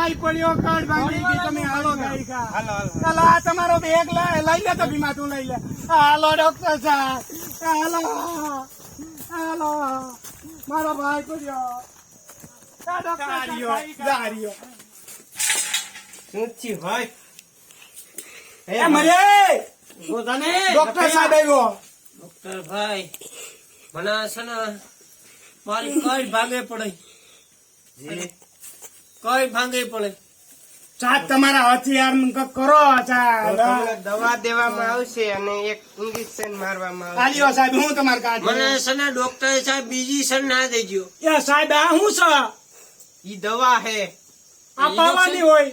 ભાઈ પડ્યો કાર્ડ ભાંગી ગઈ તમે હાલો ગાડી હાલો હાલો. આ તમારો બેગ લઈ લઈ લે તો ભીમા તું લઈ લે. હાલો ડોક્ટર સાહેબ. હાલો હાલો. મારો ભાઈ પડ્યો ડોક્ટર સાહેબ ડોક્ટર આવ્યો. ડોક્ટર ભાઈ મને છે ને મારી કઈ ભાગે પડે? જી. કઈ ભાગે પડે? સાહેબ તમારા હથિયાર કરો દવા. દેવામાં આવશે અને એક ઇન્જેક્શન મારવામાં આવશે. આલ્યો સાહેબ હું તમારે કાઢ મને છે ડોક્ટર સાહેબ બીજી સર ના દેજો. એ સાહેબ આ હું છે? ઈ દવા હે. આ પાવાની હોય.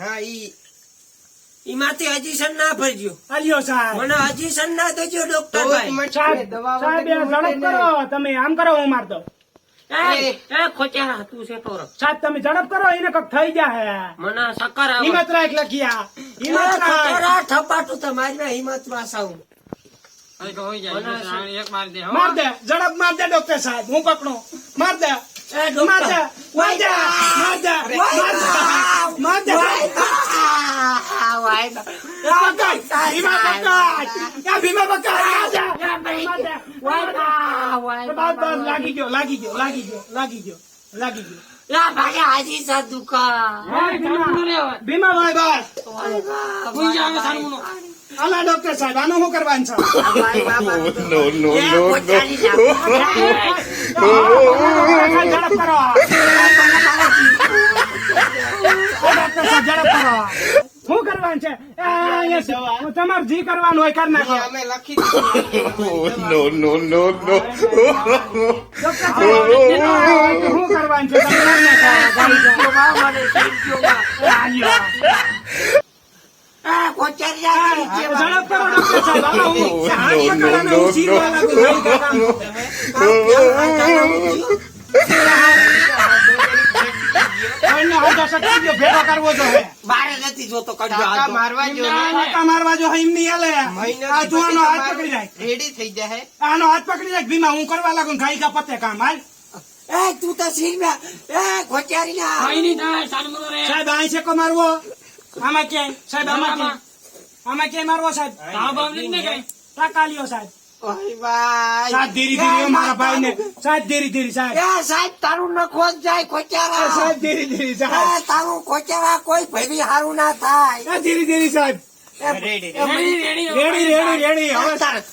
હા ઈ ઈમાંથી હજી સર ના ભરજો. આલ્યો સાહેબ. મને હજી સર ના દેજો ડોક્ટર. સાહેબ દવા સાહેબ કરો તમે આમ કરો હું માર દઉં એ. એ ખોચારા તું છે તો. સાહેબ તમે ઝડપ કરો એને કંઈક થઈ જાય મને સકર હિંમત રાખ લખિયા હિંમત રાખ થપાટું તમારી હિંમતમાં માર દે ઝડપ માર દે ડોક્ટર સાહેબ હું પકડો. માર દે. એ માર દે ડોક્ટર. માર દે માર દે માર દે માર દે. બસ લાગી ગયો લાગી ગયો લાગી ગયો લાગી ગયો લાગી ગયો લા ભાગે હાજી સર દુકાન ભીમા ભાઈ બસ હાલા ડોક્ટર સાહેબ આનું શું કરવાનું છે no, ખોચારી no. ઝડપ કરો ડોક્ટર સાહેબ ઝડપ કરો શું કરવાનું છે? તમારે જી કરવાનું હોય કરી નાખો. અમે લખી શું કરવાનું છે. ઝડપ કરો ડોક્ટર સાહેબ હાલો હું હાથ પકડવાનો હું ચીરવા લાગુ ભાઈ કોઈને હાથ જો ભેગો કરવો જો મારે નથી જોતો કડજો હાથ. મારવા જો ને મારવા જો હિમની આલે આ જોવાનો હાથ પકડી જાય રેડી થઈ જાય. આનો હાથ પકડી જાય ભીમા હું કરવા લાગુ ગાય કા પતે કામ હાલ. એ તું તો સિરમ્યા એ ખોચારી ના સાહેબ આઈ છે કો મારવો? આમાં ક્યાંય? સાહેબ આમાં ક્યાંય? આમાં કે મારવો સાહેબ? ટાંકા લ્યો સાહેબ. ઓય ધીરી સાહેબ ધીરે ધીરે મારા ભાઈ ને સાહેબ ધીરી ધીરી સાહેબ. એ સાહેબ તારું નખો જ જાય ખોચારા સાહેબ ધીરી ધીરી એ સાહેબ તારું ખોચારા કોઈ ભેગી હારું ના થાય. ધીરી ધીરે ધીરે સાહેબ. રેડી રેડી રેડી રેડી હવે સાહેબ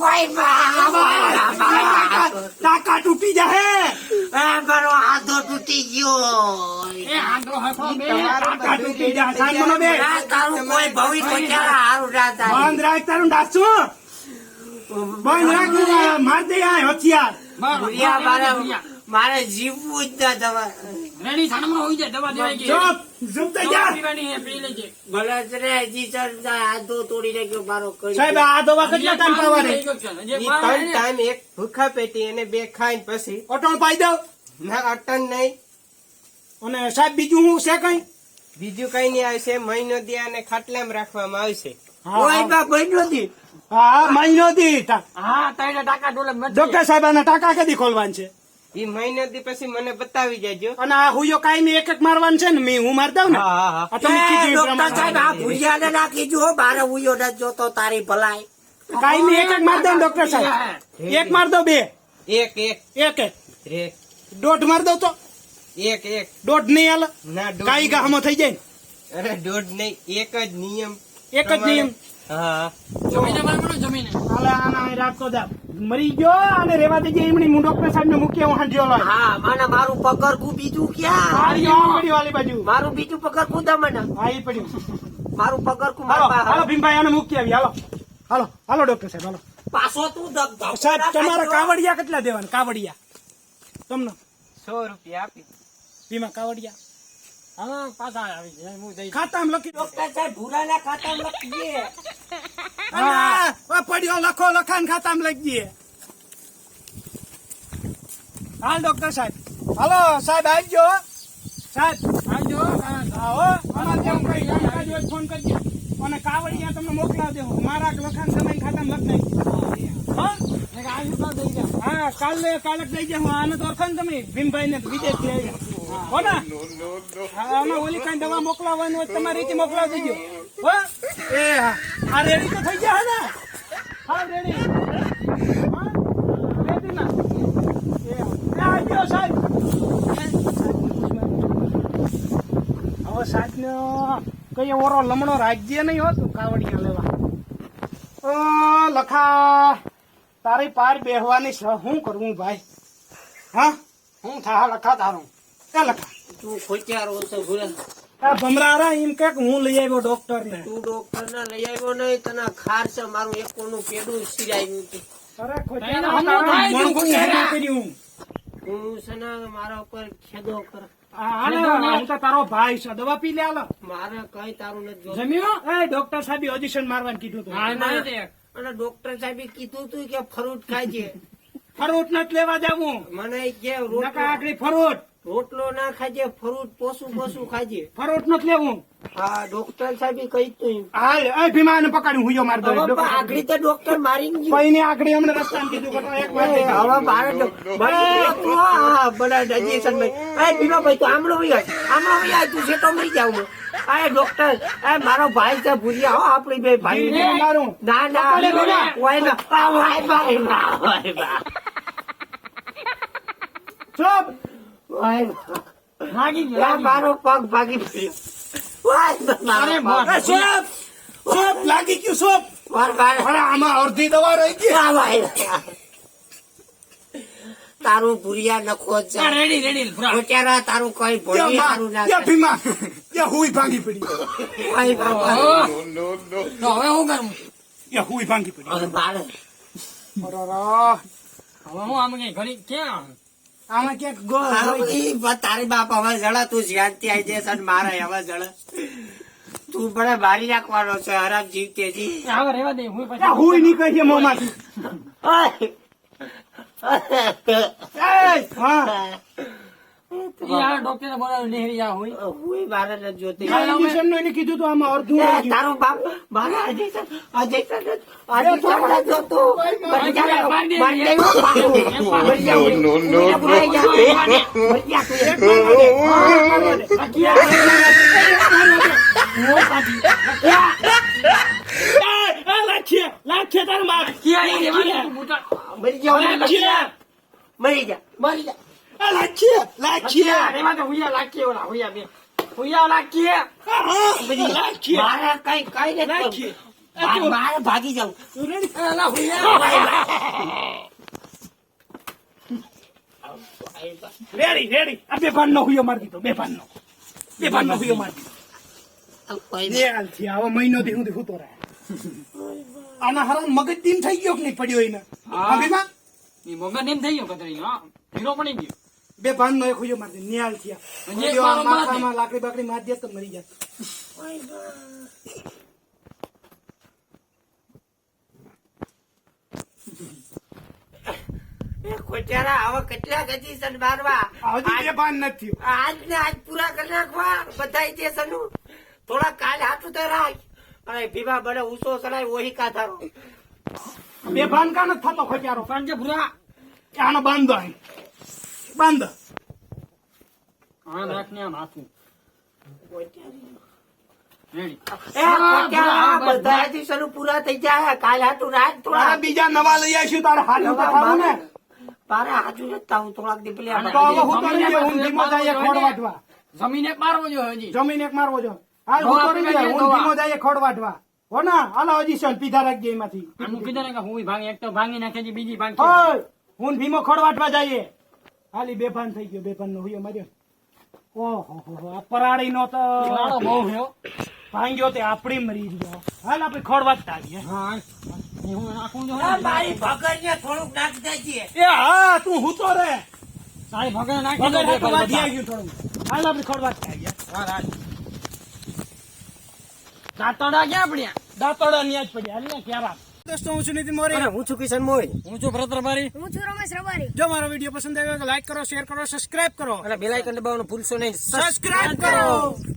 વાય બા ટાંકા તૂટી જાય એ મારો હાથો તૂટી ગયો. ટાંકા તૂટી જાય સાહેબ મને બે. તારું કોઈ ભવિષ્ય હારું ના થાય. બંધ રાખ તારું ડાચું બંધ રાખ માર દે આ હથિયાર. ભૂરિયા મારે મારે જીવવું જ ના દવા. ચૂપ ચૂપ થઈ જા ભલે જ રે હજી સર હાથો તોડી નાખ્યો મારો કરી સાહેબ આ દવા કેટલા ટાઈમ પાવા દે ત્રણ ટાઈમ એક ભૂખા પેટી અને બે ખાઈને પછી ઓટોણ પાઈ દઉં. ના અટન નહીં. અને સાહેબ બીજું હું છે કઈ? બીજું કઈ નહીં આવશે મહિનો દી અને ખાટલામાં રાખવામાં આવશે. કોઈ બા બન્યો નથી હા મહિનો દી ડોક્ટર સાહેબ આના ટાકા કદી ખોલવાન છે? ઈ મહિનો દી પછી મને બતાવી જાજો. અને આ હુયો કાયમી એક એક મારવાનું છે ને મી હું માર દઉં ને? હા, હા, હા. તમે કીધું ડોક્ટર સાહેબ આ. ભૂરિયાને નાખી જો બારે ઉયો ન જોતો તારી ભલાઈ. કાયમી એક એક માર દઉં ડોક્ટર સાહેબ? એક માર દો બે? એક એક. એક એક. દોઢ માર દઉં તો? એક એક. દોઢ નહીં હાલ? ના કાઈ ગામો થઈ જાય અરે દોઢ નહીં. એક જ નિયમ એક જ નિયમ? હા. હાલે આના અહીં રાખતો જા. મરી ગયો અને રેવા દેજે એમની હું ડોક્ટર સાહેબ ને મૂકી હું હાંડ્યો લાય હા મને મારું પગરખું બીજું ક્યાં? બાજુ. મારું બીજું હા પડ્યું. મારું હાલો. ભીમભાઈ આને મૂકી આવી. હાલો. હાલો હાલો ડોક્ટર સાહેબ હાલો. પાછો તું સાહેબ તમારા કાવડિયા કેટલા દેવાના? કાવડિયા. તમને? સો રૂપિયા આપી. ભીમા કાવડિયા. ખાતામાં લખી ડોક્ટર સાહેબ ભૂરાના ખાતામાં લખીએ હા. આ પડ્યો લખો લખાણ ખાતામાં લખી હાલ ડોક્ટર સાહેબ. હાલો સાહેબ આવજો. સાહેબ આવજો. આવો અમારે જેમ કઈ તો ફોન કરજો. અને કાવડિયા તમને મોકલાવ દેવું. મારા લખાણ સમય ખાતામાં લખ નાખી હો? હા કાલે કાલે દઈ જાવ આને તો અખંડ તમે. ભીમભાઈ ને વિદેશથી આવ્યા હો ને? હા, આમાં ઓલી કઈ દવા મોકલાવવાની હોય તમારી મોકલાવી દેજો. હો? એ આ રેડી તો થઈ ગયા ને? હા એ આવી ગયો સાહેબ. હવે સાહેબ કઈ ઓરો લમણો રાજ્ય નહીં હોતું કાવડિયા લેવા. લખા તારી પાર બેહવાની છે. શું કરવું ભાઈ? હા? હું થા લખા તારું. તું ખોટિયારો છો ભૂરા. આ ભમરારા એમ કે હું લઈ આવ્યો ડોક્ટર ને તું ડોક્ટર ને લઈ આવ્યો નહીં તને ખાર છે મારું એક કોનું પેડું સિરાયું હતું અરે ખોટિયારા તારા મણકું હેરાન કર્યું. તું છે ને મારા ઉપર ખેદો કર. આ આને હું તો તારો ભાઈ છે દવા પી લે મારે કઈ તારું નથી જમ્યો? એ ડોક્ટર સાહેબ ઓડિશન મારવાનું કીધું અને ડોક્ટર સાહેબે કીધું તું કે ફ્રૂટ ખાજે ફરૂટ નથી લેવા જાવું. મને કે રોટલો આગળ ફરૂટ. રોટલો ના ખાજે ફરૂટ પોસું પોસું ખાજે. ફરૂટ નથી લેવું. હા ડોક્ટર સાહેબ કહી તું હા ભીમા ને પકડ્યું હું માર આગળ તો ડોક્ટર મારી ગયું. આગળ હમણાં રસ્તા કીધું એક વાર એ હવે મારે તો- આમળો વહી આમળો વહી તું છે તો મરી જાવ આ ડોક્ટર એ મારો ભાઈ છે ભૂરિયા. હો આપણી બે ભાઈ. ભીમ મારું. ના ના ભીમા. વાય ના. ભાઈ ના વાય. ચૂપ. મારો પગ ભાગી લાગી ગયું સોપ. આમાં અડધી દવા રહી ગઈ. તારું ભૂરિયા નખો જ ખોટ્યારા તારું કઈ ભોળી સારું ના ભીમા યા હુઈ ભાંગી પડી. હું બાબા. યા હુઈ ભાંગી પડી. હવે મારે. અરર. આમાં ક્યાંક ગો તારી બાપ હવે જળા તું જ્યાં ત્યાં જઈશ અને મારે હવે જળા. તું મને મારી નાખવાનો છે હરામ જીવતે જી. હું હુઈ નીકળી મોમાંથી. મોંમાંથી જોતી ઇન્જેક્શનનું એને કીધું તો આમાં ગયું. તારો બાપ છે મરી જા, મરી જા, એવું મરી જા, No, no, no, તું મરી જા, તું એક એ, એ, લાખીએ, લાખીએ તાર માર. મરી જા, લાખીએ, મરી જા, મરી જા. એ, લાખીએ, લાખીએ. હા, હા, લાખીએ. મારે કઈ. મારે ભાગી જાઉં તું ready? Ready ready. આ બે ભાન નો હુયો મારી દીધો બે ભાન નો બે ભાન નો હુયો મારી દીધો. કોઈ બે હાલથી આવો મહિનો થી હું હુતો રહે. આના હરામ મગજ ટીમ થઈ ગયો કે નહીં પડ્યો એને? મગજમાં બે ભાન નો એક હુયો મારી દીધો નિહાલ થયા. જે હુયો આ મારો માથે. માથામાં લાકડી બાકડી મારી દે તો મરી જાય ખોટારા હવે કેટલા ગજી સન મારવા હજી બે ભાન નથી આજ ને આજ પૂરા કરી નાખવા બધા જે સનું થોડા કાલ હાથું તો રાખ. અને ભીમા બને ઉસો ઓહી બે ભાન કા નથી થતો ખોચારો કાંજે ભૂરા. આનો બાંધો અહીં. બાંધો. એ ખોટારા બધા જે સનું પૂરા થઈ જાય કાલ હાથું રાખ તારા થોડા બીજા નવા લઈ આવીશું તારે હાથું ને. મારે હાથું નથી થાવું થોડાક દી પેલા તો હવે હું તો લઈએ, હું ધીમો જાય ખોડ વાટવા જમીને મારવો હજી. જમીન એક મારવો જો હાલ હું તો લઈએ, હું ધીમો જાય ખોડ વાટવા હો ના હાલો હજી સર પીધા રાખજે એમાંથી. હું કીધું ને કે હું ભાંગી એક તો ભાંગી નાખે બીજી ભાંગી. હું ભીમો ખોડ વાટવા જઈએ. હાલી બેભાન થઈ ગયો બેભાન નો હોય માર્યો. ઓહો હો હો આ પરાળી નો તો બહુ ભાંગ્યો તે આપડી મરી ગયો. હાલ આપણે ખોડ વાટતા આવીએ. હા હું નાખું છું મારી ભગર ને થોડુંક નાખ દેજે. એ હા તું હું તો રે. તારી ભગર નાખી. આવ્યું થોડું હાલ આપણે ખોડ વાટતા આવીએ. હા, રાજ. દાંતરડા ક્યાં પડ્યા? દાંતડા ન્યા જ પડ્યા. હાલ ને ક્યાં દોસ્તો હું છું નીતિન મોરી? હું છું કિશન મોય હું છું ભરત રબારી. હું છું રમેશ રબારી. જો મારો વીડિયો પસંદ આવ્યો તો લાઈક કરો શેર કરો સબસ્ક્રાઇબ કરો. અને બેલાઇકન દબાવવાનું ભૂલશો નહીં. સબસ્ક્રાઇબ કરો.